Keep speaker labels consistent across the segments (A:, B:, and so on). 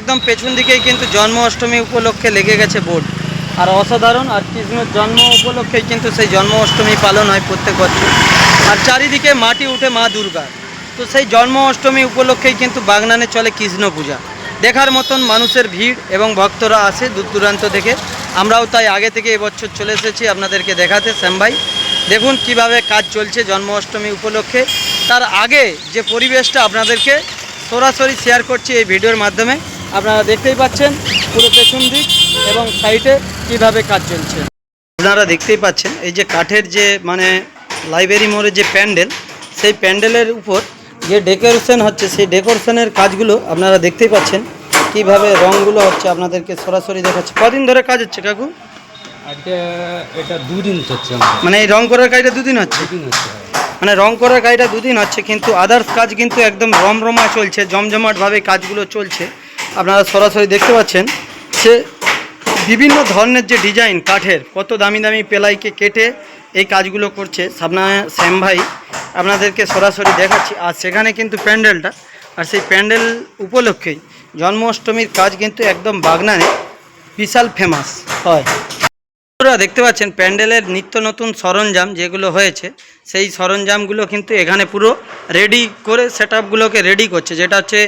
A: একদম পেছন দিকেই কিন্তু জন্মাষ্টমী উপলক্ষে লেগে গেছে বোর্ড। আর অসাধারণ আর কৃষ্ণের জন্ম উপলক্ষেই কিন্তু সেই জন্মাষ্টমী পালন হয় প্রত্যেক বছর। আর চারিদিকে মাটি উঠে মা দুর্গা। তো সেই জন্মাষ্টমী উপলক্ষেই কিন্তু বাগনানে চলে কৃষ্ণ পূজা। দেখার মতন মানুষের ভিড় এবং ভক্তরা আসে দূর দূরান্ত থেকে। আমরাও তাই আগে থেকে এবছর চলে এসেছি আপনাদেরকে দেখাতে, শ্যাম ভাই। দেখুন কীভাবে কাজ চলছে জন্মাষ্টমী উপলক্ষে। তার আগে যে পরিবেশটা আপনাদেরকে সরাসরি শেয়ার করছি এই ভিডিওর মাধ্যমে। আপনারা দেখতেই পাচ্ছেন পুরো পেছন দিক এবং সাইডে কীভাবে কাজ চলছে। আপনারা দেখতেই পাচ্ছেন এই যে কাঠের যে মানে লাইব্রেরি মোড়ে যে প্যান্ডেল সেই প্যান্ডেলের উপর যে ডেকোরেশন হচ্ছে সেই ডেকোরেশনের কাজগুলো আপনারা দেখতেই পাচ্ছেন কীভাবে রঙগুলো হচ্ছে আপনাদেরকে সরাসরি দেখাচ্ছে। কদিন ধরে কাজ হচ্ছে কাকু?
B: এটা দুদিন হচ্ছে
A: মানে এই রং করার কাজটা দুদিন হচ্ছে?
B: দুদিন হচ্ছে
A: মানে রং করার কাজটা দুদিন হচ্ছে কিন্তু আদার্স কাজ কিন্তু একদম রমরমা চলছে জমজমাটভাবে কাজগুলো চলছে। আপনারা সরাসরি দেখতে পাচ্ছেন সে বিভিন্ন ধরনের যে ডিজাইন কাঠের, কত দামি দামি পেলাইকে কেটে এই কাজগুলো করছে সামনা শ্যাম ভাই। আপনাদেরকে সরাসরি দেখাচ্ছি। আর সেখানে কিন্তু প্যান্ডেলটা, আর সেই প্যান্ডেল উপলক্ষেই জন্মাষ্টমীর কাজ কিন্তু একদম বাগনানে বিশাল ফেমাস হয়। আপনারা দেখতে পাচ্ছেন প্যান্ডেলের নিত্য নতুন সরঞ্জাম যেগুলো হয়েছে, সেই সরঞ্জামগুলো কিন্তু এখানে পুরো রেডি করে সেট রেডি করছে, যেটা হচ্ছে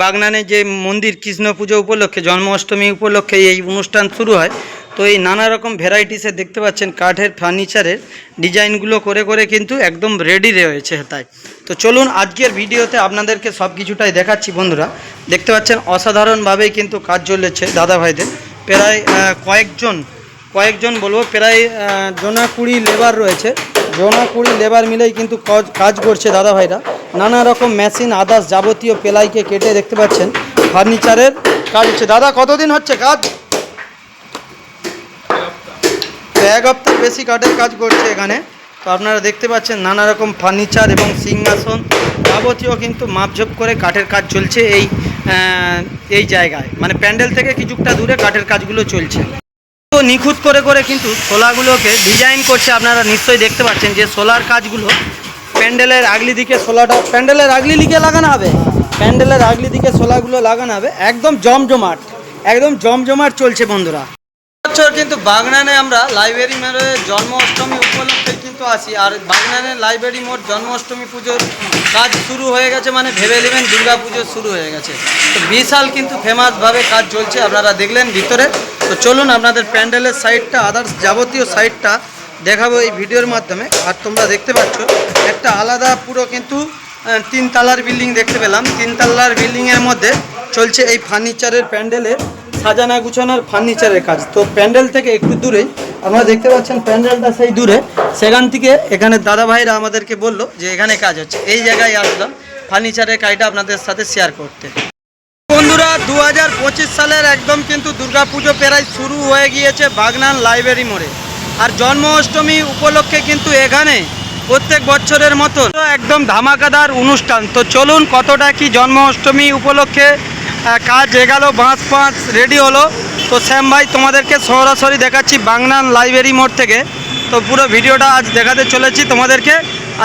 A: বাগনানে যে মন্দির কৃষ্ণ পুজো উপলক্ষে, জন্মাষ্টমী উপলক্ষে এই অনুষ্ঠান শুরু হয়, তো এই নানা রকম ভ্যারাইটিসের দেখতে পাচ্ছেন কাঠের ফার্নিচারের ডিজাইনগুলো করে করে কিন্তু একদম রেডি রয়েছে তাই। তো চলুন আজকের ভিডিওতে আপনাদেরকে সব কিছুটাই দেখাচ্ছি বন্ধুরা। দেখতে পাচ্ছেন অসাধারণভাবেই কিন্তু কাজ চলেছে দাদা ভাইদের। প্রায় কয়েকজন কয়েকজন বলব, প্রায় জনা কুড়ি লেবার রয়েছে। জনা কুড়ি লেবার মিলেই কিন্তু কাজ- করছে দাদা ভাইরা নানা রকম মেশিন আদার্স যাবতীয় পেলাইকে কেটে দেখতে পাচ্ছেন, ফার্নিচারের কাজ হচ্ছে। দাদা, কতদিন হচ্ছে কাজ? এক হপ্তার বেশি কাঠের কাজ করছে এখানে। তো আপনারা দেখতে পাচ্ছেন নানা রকম ফার্নিচার এবং সিংহাসন যাবতীয় কিন্তু মাপঝোপ করে কাঠের কাজ চলছে এই এই জায়গায়। মানে প্যান্ডেল থেকে কিছুটা দূরে কাঠের কাজগুলো চলছে। নিখুঁত করে করে কিন্তু সোলাগুলোকে ডিজাইন করছে, আপনারা নিশ্চয়ই দেখতে পাচ্ছেন যে সোলার কাজগুলো প্যান্ডেলের আগলি দিকে সোলাটা, প্যান্ডেলের আগলি দিকে লাগানো হবে। প্যান্ডেলের আগলি দিকে সোলাগুলো লাগানো হবে। একদম জমজমাট একদম জমজমাট চলছে বন্ধুরা। বছর কিন্তু বাগনানে আমরা লাইব্রেরি মোড়ে জন্মাষ্টমী উপলক্ষে কিন্তু আসি আর বাগনানে লাইব্রেরি মোড় জন্মাষ্টমী পুজোর কাজ শুরু হয়ে গেছে মানে ভেবে নেবেন দুর্গা পুজো শুরু হয়ে গেছে। তো বিশাল কিন্তু ফেমাসভাবে কাজ চলছে আপনারা দেখলেন ভিতরে। তো চলুন আপনাদের প্যান্ডেলের সাইডটা আদার্স যাবতীয় সাইডটা দেখাবো এই ভিডিওর মাধ্যমে। আর তোমরা দেখতে পাচ্ছ একটা আলাদা পুরো কিন্তু আহ, তিন তলার বিল্ডিং দেখতে পেলাম। তিন তলার বিল্ডিংয়ের মধ্যে চলছে এই ফার্নিচারের প্যান্ডেলের সাজানা গুছানোর ফার্নিচারের কাজ। তো প্যান্ডেল থেকে একটু দূরেই আপনারা দেখতে পাচ্ছেন প্যান্ডেলটা সেই দূরে। সেখান থেকে এখানে দাদা ভাইরা আমাদেরকে বলল যে এখানে কাজ হচ্ছে। এই জায়গায় আসলাম ফার্নিচারের কাজটা আপনাদের সাথে শেয়ার করতে। বন্ধুরা দু হাজার পঁচিশ সালের একদম কিন্তু দুর্গাপুজো প্রায় শুরু হয়ে গিয়েছে বাগনান লাইব্রেরি মোড়ে। আর জন্মাষ্টমী উপলক্ষে কিন্তু এখানে প্রত্যেক বছরের মতো একদম ধামাকাদার অনুষ্ঠান। তো চলুন কতটা কি জন্মাষ্টমী উপলক্ষে কাজ এগালো, বাঁশ পাঁচ রেডি হলো। তো শ্যাম ভাই, তোমাদেরকে সরাসরি দেখাচ্ছি বাগনান লাইব্রেরি মোড় থেকে। তো পুরো ভিডিওটা আজ দেখাতে চলেছি তোমাদেরকে।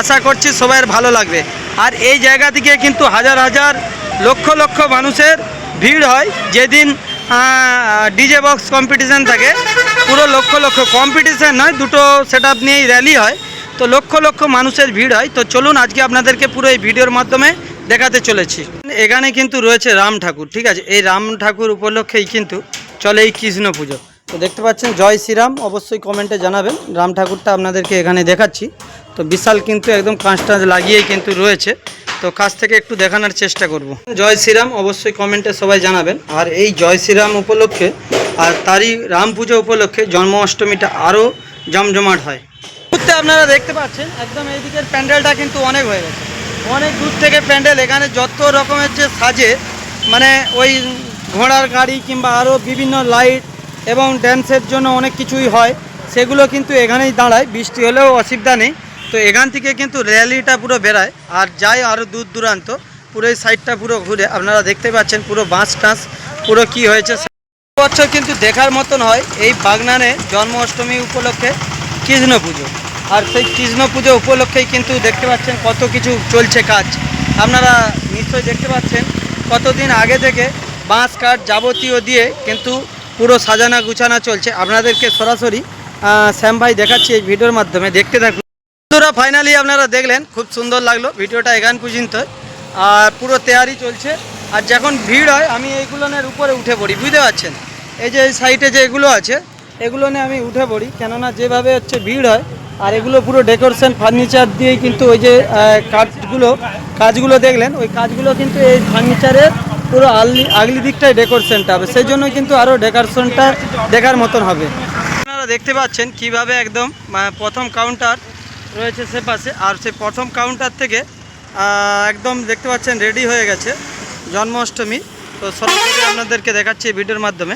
A: আশা করছি সবাইয়ের ভালো লাগবে। আর এই জায়গা থেকে কিন্তু হাজার হাজার, লক্ষ লক্ষ মানুষের ভিড় হয়। যেদিন ডিজে বক্স কম্পিটিশান থাকে, পুরো লক্ষ লক্ষ কম্পিটিশান নয়, দুটো সেট আপ নিয়েই র্যালি হয়। তো লক্ষ লক্ষ মানুষের ভিড় হয়। তো চলুন আজকে আপনাদেরকে পুরো এই ভিডিওর মাধ্যমে দেখাতে চলেছি। এখানে কিন্তু রয়েছে রাম ঠাকুর, ঠিক আছে? এই রাম ঠাকুর উপলক্ষেই কিন্তু চলে এই কৃষ্ণ পুজো। তো দেখতে পাচ্ছেন, জয় শ্রীরাম, অবশ্যই কমেন্টে জানাবেন। রাম ঠাকুরটা আপনাদেরকে এখানে দেখাচ্ছি। তো বিশাল কিন্তু একদম কাঁচটা লাগিয়েই কিন্তু রয়েছে। তো কাছ থেকে একটু দেখানোর চেষ্টা করব। জয় শ্রীরাম, অবশ্যই কমেন্টে সবাই জানাবেন। আর এই জয় শ্রীরাম উপলক্ষে আর তারই রাম পুজো উপলক্ষে জন্মাষ্টমীটা আরও জমজমাট হয়। মুহূর্তে আপনারা দেখতে পাচ্ছেন, একদম এই দিকের প্যান্ডেলটা কিন্তু অনেক হয়ে গেছে। অনেক দূর থেকে প্যান্ডেল, এখানে যত রকমের যে সাজে মানে ওই ঘোড়ার গাড়ি কিংবা আরও বিভিন্ন লাইট এবং ড্যান্সের জন্য অনেক কিছুই হয়, সেগুলো কিন্তু এখানেই দাঁড়ায়, বৃষ্টি হলেও অসুবিধা নেই। তো এখান থেকে কিন্তু র্যালিটা পুরো বেড়ায়, আর যায় আরও দূর দূরান্ত, পুরো এই সাইডটা পুরো ঘুরে, আপনারা দেখতে পাচ্ছেন পুরো বাঁশ টাঁস পুরো কি হয়েছে। বছর কিন্তু দেখার মতন হয়, এই বাগনানে জন্মাষ্টমী উপলক্ষে কৃষ্ণ পুজো। আর সেই কৃষ্ণ পুজো উপলক্ষেই কিন্তু দেখতে পাচ্ছেন কত কিছু চলছে কাজ। আপনারা নিশ্চয়ই দেখতে পাচ্ছেন, কতদিন আগে থেকে বাঁশ কাঠ যাবতীয় দিয়ে কিন্তু পুরো সাজানা গুছানো চলছে। আপনাদেরকে সরাসরি শ্যাম ভাই দেখাচ্ছি এই ভিডিওর মাধ্যমে। দেখতে থাকুন। বন্ধুরা ফাইনালি আপনারা দেখলেন, খুব সুন্দর লাগল ভিডিওটা এখান পর্যন্ত। আর পুরো তেয়ারি চলছে। আর যখন ভিড় হয়, আমি এইগুলোনের উপরে উঠে পড়ি, বুঝতে পারছেন? এই যে এই যে এগুলো আছে, এগুলো নিয়ে আমি উঠে পড়ি। কেননা যেভাবে হচ্ছে ভিড় হয় আর এগুলো পুরো ডেকোরেশন ফার্নিচার দিয়েই কিন্তু ওই যে আহ, কাঠগুলো কাজগুলো দেখলেন। ওই কাজগুলো কিন্তু এই ফার্নিচারের পুরো আগলি আগলি দিকটাই ডেকোরেশনটা হবে। সেই জন্য কিন্তু আরও ডেকোরেশনটা দেখার মতন হবে। আপনারা দেখতে পাচ্ছেন কীভাবে একদম প্রথম কাউন্টার রয়েছে সে পাশে। আর সেই প্রথম কাউন্টার থেকে একদম দেখতে পাচ্ছেন রেডি হয়ে গেছে জন্মাষ্টমী। তো সরাসরি আপনাদেরকে দেখাচ্ছি ভিডিওর মাধ্যমে।